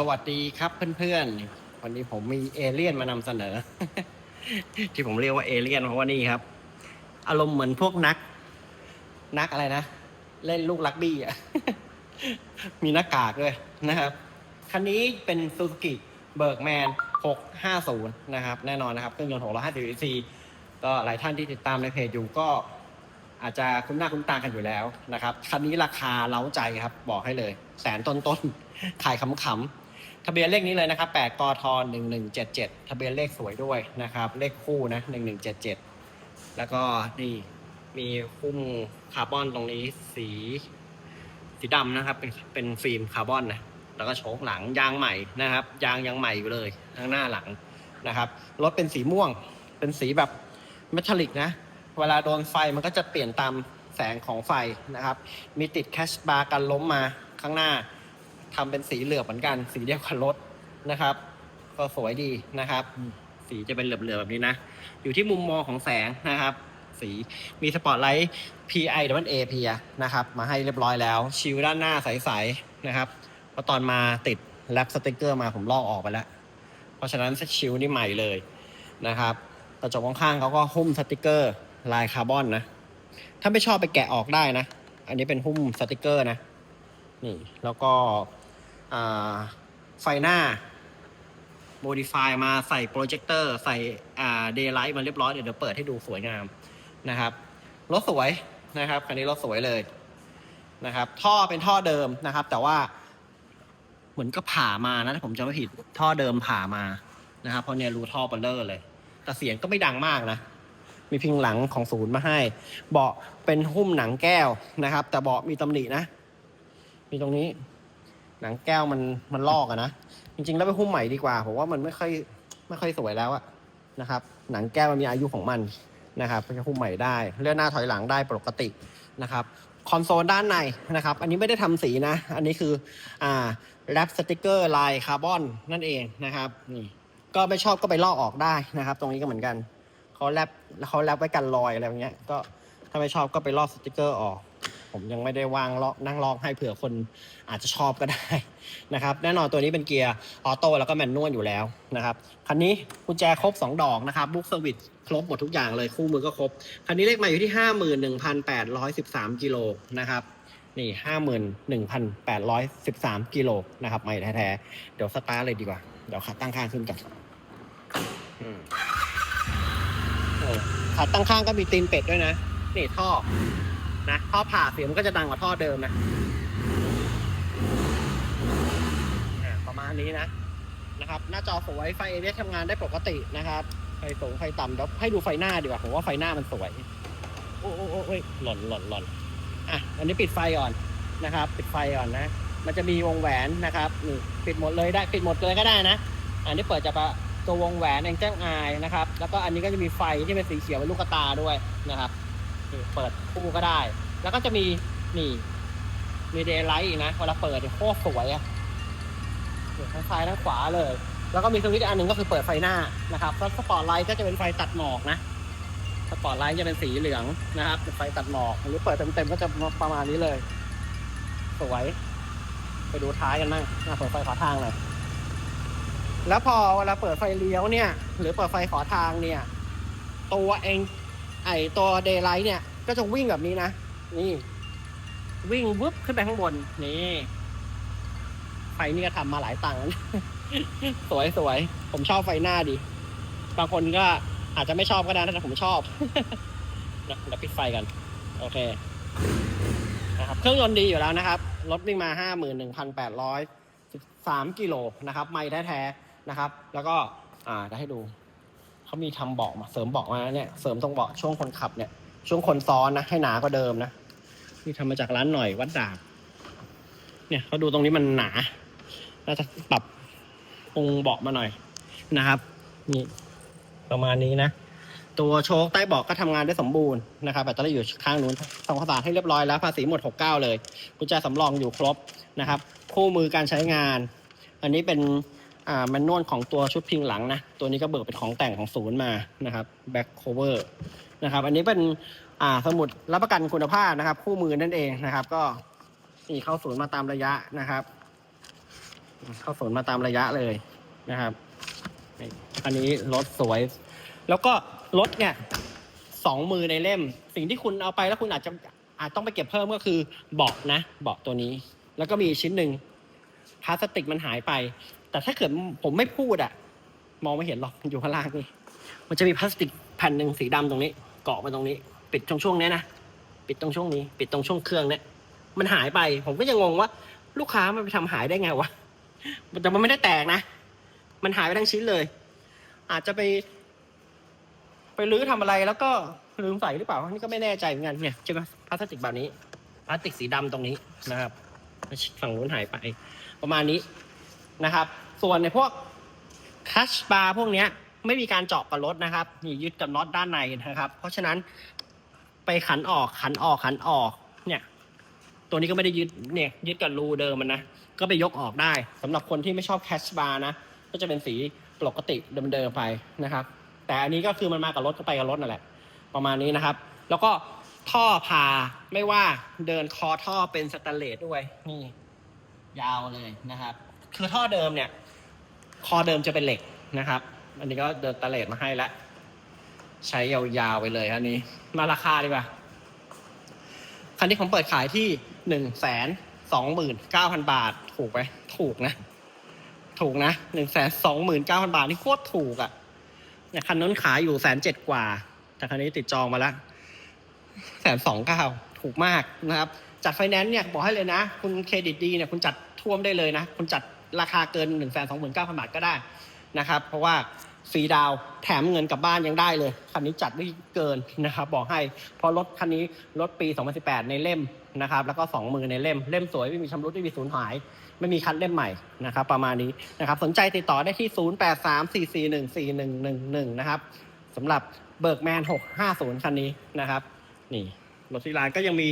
สวัสดีครับเพื่อนๆ วันนี้ผมมีเอเลี่ยนมานำเสนอ ที่ผมเรียกว่าเอเลี่ยนเพราะว่านี่ครับ อารมณ์เหมือนพวกนัก นักอะไรนะ เล่นลูกลักบี้อะ มีหน้ากากด้วยนะครับ คันนี้เป็นซูซูกิเบิร์กแมน 650 นะครับ แน่นอนนะครับ เครื่องยนต์650 cc ก็หลายท่านที่ติดตามในเพจอยู่ก็ อาจจะคุ้นหน้าคุ้นตากันอยู่แล้วนะครับ คันนี้ราคาเล้าใจครับ บอกให้เลย แสนต้นๆขายขำๆ ทะเบียนเลขนี้เลยนะครับ8กท1177 ทะเบียนเลขสวยด้วยนะครับ เลขคู่นะ 1177 แล้วก็นี่มีคุ้มคาร์บอนตรงนี้สี สีดำนะครับ เป็นเป็นฟิล์มคาร์บอนนะแล้วก็โชคหลังยางใหม่นะครับ ยางยังใหม่อยู่เลยทั้งหน้าหลังนะครับรถเป็นสีม่วง เป็นสีแบบเมทัลลิกนะ เวลาโดนไฟมันก็จะเปลี่ยนตามแสงของไฟนะครับ มีติดแคชบาร์กันล้มมาข้างหน้า ทำเป็นสีเหลือบเหมือนกัน สีเดียวกับรถนะครับ ก็สวยดีนะครับ สีจะเป็นเหลือบๆแบบนี้นะ อยู่ที่มุมมองของแสงนะครับ สีมีสปอตไลท์ PI ดับเบิลเอพีนะครับ มาให้เรียบร้อยแล้ว ชิลด้านหน้าใสๆนะครับเพราะตอนมาติดแรปสติกเกอร์มาผมลอกออกไปแล้ว เพราะฉะนั้นชิลนี่ใหม่เลยนะครับกระจกข้างๆเขาก็หุ้มสติกเกอร์ลายคาร์บอนนะ ถ้าไม่ชอบไปแกะออกได้นะ อันนี้เป็นหุ้มสติกเกอร์นะ นี่แล้วก็ไฟหน้าโมดิฟายมาใส่โปรเจคเตอร์ใส่เดย์ไลท์มาเรียบร้อยเดี๋ยวเดี๋ยวเปิดให้ดูสวยงามนะครับรถสวยนะครับคันนี้รถสวยเลยนะครับ ท่อเป็นท่อเดิมนะครับ แต่ว่าเหมือนก็ผ่ามานะถ้าผมจำไม่ผิดท่อเดิมผ่ามานะครับเพราะเนี่ยรูท่อเบลเลอร์เลย แต่เสียงก็ไม่ดังมากนะมีพิงหลังของศูนย์มาให้ เบาะเป็นหุ้มหนังแก้วนะครับ แต่เบาะมีตำหนินะ มีตรงนี้ หนังแก้วมันมันลอกอะนะจริงๆ แล้วไปหุ้มใหม่ดีกว่าผมว่ามันไม่ค่อยไม่ค่อยสวยแล้วอะนะครับ หนังแก้วมันมีอายุของมันนะครับก็จะหุ้มใหม่ได้ เลื่อนหน้าถอยหลังได้ปกตินะครับคอนโซลด้านในนะครับ อันนี้ไม่ได้ทำสีนะ อันนี้คืออ่าแรปสติกเกอร์ลายคาร์บอนนั่นเองนะครับนี่ก็ไม่ชอบก็ไปลอกออกได้นะครับ ตรงนี้ก็เหมือนกันเขาแรปเขาแรปไว้กันรอยอะไรอย่างเงี้ยก็ถ้าไม่ชอบก็ไปลอกสติกเกอร์ออก ผมยังไม่ได้วางลอกนั่งลอกให้เผื่อคนอาจจะชอบก็ได้นะครับ แน่นอนตัวนี้เป็นเกียร์ออโต้แล้วก็แมนนวลอยู่แล้วนะครับคันนี้กุญแจครบ 2 ดอกนะครับบุ๊กสวิตครบหมดทุกอย่างเลยคู่มือก็ครบ คันนี้เลขใหม่อยู่ที่ 51,813กิโลนะครับนี่51,813กิโลนะครับใหม่แท้ๆเดี๋ยวสตาร์ทเลยดีกว่า เดี๋ยวขัดตั้งข้างขึ้นกันอืมเออขาตั้งข้างก็มีตีนเป็ดด้วยนะ นี่ท่อ นะท่อผ่าเสียงมันก็จะดังกว่าท่อเดิมนะประมาณนี้นะนะครับ หน้าจอสวยไฟเอเทำงานได้ปกตินะครับไฟสูงไฟต่ำเดี๋ยวให้ดูไฟหน้าดีกว่าผมว่าไฟหน้ามันสวยโอ้โอ้โอ้ยหล่นหล่นหล่นอะอันนี้ปิดไฟก่อนนะครับ ปิดไฟก่อนนะ มันจะมีวงแหวนนะครับนี่ปิดหมดเลยได้ปิดหมดเลยก็ได้นะ อันนี้เปิดจะปะตัววงแหวนแองเจิลไอนะครับ แล้วก็อันนี้ก็จะมีไฟที่เป็นสีเขียวเป็นลูกตาด้วยนะครับ นี่เปิดคู่ก็ได้ แล้วก็จะมีนี่มีเดย์ไลท์อีกนะเวลาเปิดเนี่ยโคตรสวยอะเนี่ยทั้งซ้ายทั้งขวาเลย แล้วก็มีสวิตช์อันหนึ่งก็คือเปิดไฟหน้านะครับแล้วสปอร์ตไลท์ก็จะเป็นไฟตัดหมอกนะ สปอร์ตไลท์จะเป็นสีเหลืองนะครับเป็นไฟตัดหมอก หรือเปิดเต็มๆก็จะประมาณนี้เลย สวย ไปดูท้ายกันบ้างน่าเปิดไฟขอทางเลยแล้วพอเวลาเปิดไฟเลี้ยวเนี่ย หรือเปิดไฟขอทางเนี่ย ตัวเอง ไอตัวเดย์ไลท์เนี่ย ก็จะวิ่งแบบนี้นะ นี่ วิ่งวึบขึ้นไปข้างบน นี่ไฟนี่ก็ทำมาหลายตังค์ สวยสวย ผมชอบไฟหน้าดี บางคนก็อาจจะไม่ชอบก็ได้แต่ผมชอบเดี๋ยวปิดไฟกัน โอเคนะครับเครื่องยนต์ดีอยู่แล้วนะครับ รถวิ่งมาห้าหมื่นหนึ่งพันแปดร้อยสิบสามกิโลนะครับ ไม่แท้ๆนะครับ แล้วก็ อ่าจะให้ดู เขามีทำเบาะมาเสริมเบาะมาเนี่ยเสริมตรงเบาะช่วงคนขับเนี่ย ช่วงคนซ้อนนะให้หนากว่าเดิมนะนี่ทำมาจากร้านหน่อยวัดดาบเนี่ยเขาดูตรงนี้มันหนาน่าจะปรับปรุงเบาะมาหน่อยนะครับนี่ประมาณนี้นะตัวโชคใต้เบาะก็ทำงานได้สมบูรณ์นะครับแบตเตอรี่อยู่ข้างนู้นทำความสะอาดให้เรียบร้อยแล้วภาษีหมด 69 เลยกุญแจสำรองอยู่ครบนะครับ คู่มือการใช้งาน อันนี้เป็น อ่าแมนนวลของตัวชุดพิงหลังนะตัวนี้ก็เบิกเป็นของแต่งของศูนย์มานะครับแบ็คโคเวอร์นะครับอันนี้เป็นอ่าสมุดรับประกันคุณภาพนะครับ คู่มือนั่นเองนะครับ ก็นี่เข้าศูนย์มาตามระยะนะครับ เข้าศูนย์มาตามระยะเลยนะครับอันนี้รถสวย แล้วก็รถเนี่ยสองมือในเล่ม สิ่งที่คุณเอาไปแล้วคุณอาจจะอาจต้องไปเก็บเพิ่มก็คือเบาะนะเบาะตัวนี้ แล้วก็มีอีกชิ้นหนึ่งพลาสติกมันหายไป แต่ถ้าเกิดผมไม่พูดอะมองไม่เห็นหรอกมันอยู่ข้างล่างนี่มันจะมีพลาสติกแผ่นหนึ่งสีดำตรงนี้ เกาะมาตรงนี้ ปิดตรงช่วงนี้นะปิดตรงช่วงนี้ ปิดตรงช่วงเครื่องเนี้ยมันหายไป ผมก็ยังงงว่า ลูกค้ามันไปทำหายได้ไงวะแต่มันไม่ได้แตกนะ มันหายไปทั้งชิ้นเลย อาจจะไป ไปรื้อทำอะไรแล้วก็ลืมใส่หรือเปล่านี่ก็ไม่แน่ใจเหมือนกันเนี่ยใช่ไหมพลาสติกแบบนี้พลาสติกสีดำตรงนี้นะครับฝั่งนู้นหายไป ประมาณนี้ นะครับ ส่วนในพวกคัชบาร์พวกนี้ไม่มีการเจาะกับรถนะครับนี่ยึดกับน็อตด้านในนะครับ เพราะฉะนั้นไปขันออกขันออกขันออกเนี่ย ตัวนี้ก็ไม่ได้ยึดเนี่ยยึดกับรูเดิมมันนะก็ไปยกออกได้สำหรับคนที่ไม่ชอบแคชบาร์นะก็จะเป็นสีปกติเดิมๆไปนะครับ แต่อันนี้ก็คือมันมากับรถก็ไปกับรถนั่นแหละ ประมาณนี้นะครับ แล้วก็ท่อพาไม่ว่าเดินคอท่อเป็นสแตนเลสด้วยนี่ยาวเลยนะครับ คือท่อเดิมเนี่ย คอเดิมจะเป็นเหล็กนะครับ อันนี้ก็เดินตนเลสมาให้แล้วใช้ยาวๆไปเลยอันนี้ มาราคาดีกว่าคันนี้ผมเปิดขายที่หนึ่งแสนสองหมื่นเก้าพันบาท ถูกไหมถูกนะ ถูกนะหนึ่งแสนสองหมื่นเก้าพันบาทนี่โคตรถูกอะ่ะเนี่ยคันนั้นขายอยู่แสนเจ็ดกว่า แต่คันนี้ติดจองมาแล้วแสนสองเก้าถูกมากนะครับ จัดไฟแนนซ์เนี่ยบอกให้เลยนะ คุณเครดิตดีเนี่ยคุณจัดท่วมได้เลยนะ คุณจัด ราคาเกินหนึ่งแสนสองหมื่นเก้าพันบาทก็ได้นะครับ เพราะว่าฟรีดาวแถมเงินกลับบ้านยังได้เลย คันนี้จัดไม่เกินนะครับ บอกให้เพราะรถคันนี้รถปี 2018 ในเล่มนะครับ แล้วก็สองมือในเล่ม เล่มสวยไม่มีชำรุดไม่มีสูญหาย ไม่มีคันเล่มใหม่นะครับ ประมาณนี้นะครับ สนใจติดต่อได้ที่ 0834414111 นะครับสำหรับเบิร์กแมน 650 คันนี้นะครับ นี่รถที่ร้านก็ยังมี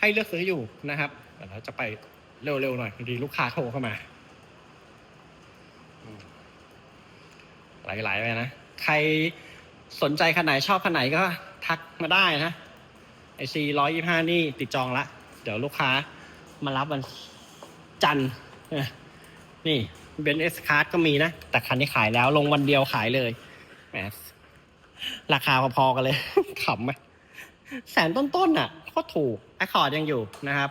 ให้เลือกซื้ออยู่นะครับเดี๋ยวเราจะไปเร็วๆหน่อยพอดีลูกค้าโทรเข้ามาอืม หลายๆไปนะ ใครสนใจคันไหนชอบคันไหนก็ทักมาได้นะไอซีร้อยยี่ห้านี่ติดจองละ เดี๋ยวลูกค้ามารับวันจันทร์นี่เบนเอสคาร์ก็มีนะ แต่คันนี้ขายแล้วลงวันเดียวขายเลยแหมราคาพอๆกันเลยขำไหมแสนต้นๆอะก็ถูกแอคคอร์ดยังอยู่นะครับ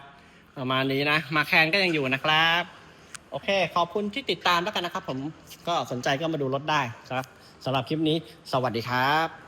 ประมาณนี้นะ มาแคนก็ยังอยู่นะครับ โอเค ขอบคุณที่ติดตามแล้วกันนะครับ ผมก็สนใจก็มาดูรถได้ครับสำหรับคลิปนี้ สวัสดีครับ